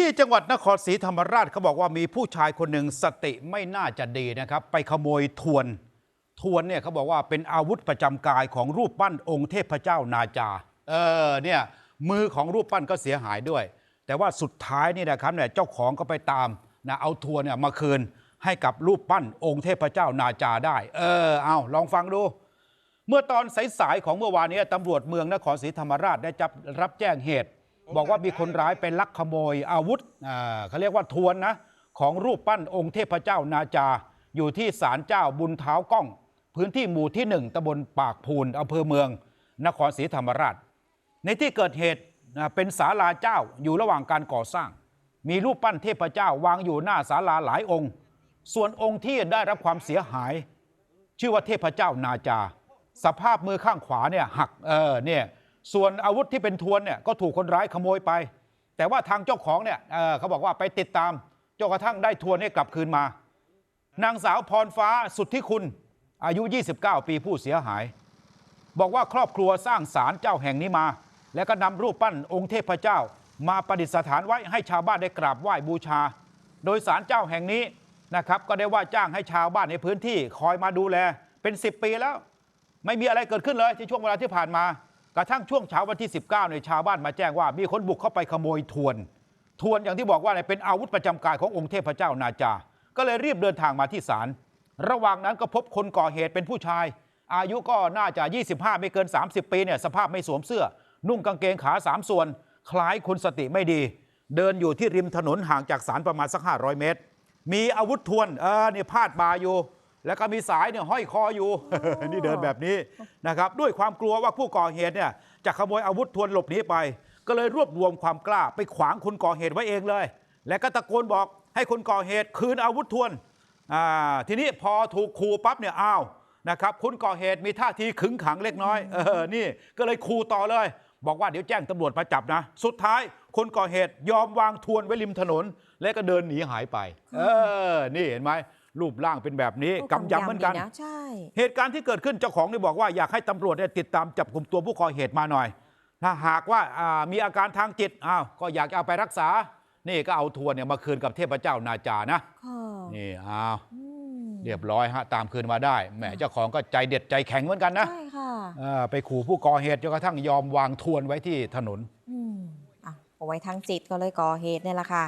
ที่จังหวัดนครศรีธรรมราชเขาบอกว่ามีผู้ชายคนหนึ่งสติไม่น่าจะดีนะครับ ไปขโมยทวนทวนเนี่ยเขาบอกว่าเป็นอาวุธประจำกายของรูปปั้นองค์เทพเจ้านาจา เออเนี่ยมือของรูปปั้นก็เสียหายด้วย แต่ว่าสุดท้ายนี่นะครับเนี่ยเจ้าของก็ไปตามนะเอาทวนเนี่ยมาคืนให้กับรูปปั้นองค์เทพเจ้านาจาได้ เออเอาลองฟังดู เมื่อตอนสายๆของเมื่อวานนี้ตำรวจเมืองนครศรีธรรมราชได้จับรับแจ้งเหตุ บอกว่ามีคนร้ายไปลักขโมยอาวุธเขาเรียกว่าทวนนะของรูปปั้นองค์เทพเจ้านาจา อยู่ที่ศาลเจ้าบุญเท้ากล้อง พื้นที่หมู่ที่หนึ่งตำบลปากพูนอำเภอเมือง นครศรีธรรมราช ในที่เกิดเหตุเป็นศาลาเจ้าอยู่ระหว่างการก่อสร้าง มีรูปปั้นเทพเจ้าวางอยู่หน้าศาลาหลายองค์ ส่วนองค์ที่ได้รับความเสียหาย ชื่อว่าเทพเจ้านาจา สภาพมือข้างขวาเนี่ยหักเออเนี่ย ส่วนอาวุธที่เป็นทวนเนี่ยก็ถูกคนร้ายขโมยไป แต่ว่าทางเจ้าของเนี่ยเเขาบอกว่าไปติดตามจนกระทั่งได้ทวนให้กลับคืนมา นางสาวพรฟ้าสุดทธิคุณอายุ 29 ปีผู้เสียหาย บอกว่าครอบครัวสร้างศาลเจ้าแห่งนี้มา แล้วก็นำรูปปั้นองค์เทพเจ้า มาประดิษฐานไว้ให้ชาวบ้านได้กราบไหว้บูชา โดยศาลเจ้าแห่งนี้นะครับก็ได้ว่าจ้างให้ชาวบ้านในพื้นที่คอยมาดูแลเป็น 10 ปีแล้ว ไม่มีอะไรเกิดขึ้นเลยที่ช่วงเวลาที่ผ่านมา กระทั่งช่วงเช้าวันที่ 19เนี่ยชาวบ้านมาแจ้งว่ามีคนบุกเข้าไปขโมยทวน ทวนอย่างที่บอกว่าเนี่ยเป็นอาวุธประจำกายขององค์เทพเจ้านาจา ก็เลยรีบเดินทางมาที่ศาลระหว่างนั้นก็พบคนก่อเหตุเป็นผู้ชาย อายุก็น่าจะ 25 ไม่เกิน 30 ปีเนี่ยสภาพไม่สวมเสื้อ นุ่งกางเกงขาสามส่วน คล้ายคนสติไม่ดี เดินอยู่ที่ริมถนนห่างจากศาลประมาณสัก 500 เมตร มีอาวุธทวนเออเนี่ยพาดบาอยู่ แล้วก็มีสายเนี่ยห้อยคออยู่ นี่เดินแบบนี้นะครับด้วยความกลัวว่าผู้ก่อเหตุเนี่ยจะขโมยอาวุธทวนหลบหนีไป ก็เลยรวบรวมความกล้าไปขวางคนก่อเหตุไว้เองเลย และก็ตะโกนบอกให้คนก่อเหตุคืนอาวุธทวนทีนี้พอถูกขู่ปั๊บเนี่ยอ้าวนะครับคนก่อเหตุมีท่าทีขึงขังเล็กน้อยเออนี่ก็เลยขู่ต่อเลย บอกว่าเดี๋ยวแจ้งตำรวจมาจับนะ สุดท้ายคนก่อเหตุยอมวางทวนไว้ริมถนน แล้วก็เดินหนีหายไป เออ นี่เห็นไหม รูปร่างเป็นแบบนี้โอ้กำยำเหมือนกันดีะใช่ เหตุการณ์ที่เกิดขึ้นเจ้าของนี่บอกว่าอยากให้ตำรวจเนี่ยติดตามจับกลุ่มตัวผู้ก่อเหตุมาหน่อย ถ้าหากว่าอ่ามีอาการทางจิตอ้าวก็อยากจะเอาไปรักษา นี่ก็เอาทวนเนี่ยมาคืนกับเทพเจ้านาจานะค่ะนี่อ้าวอืมเรียบร้อยฮะตามคืนมาได้แหมเจ้าของก็ใจเด็ดใจแข็งเหมือนกันนะใช่ค่ะเออไปขู่ผู้ก่อเหตุจนกระทั่งยอมวางทวนไว้ที่ถนนอืมอะเอาไว้ทางจิตก็เลยก่อเหตุเนี่ยแหละค่ะ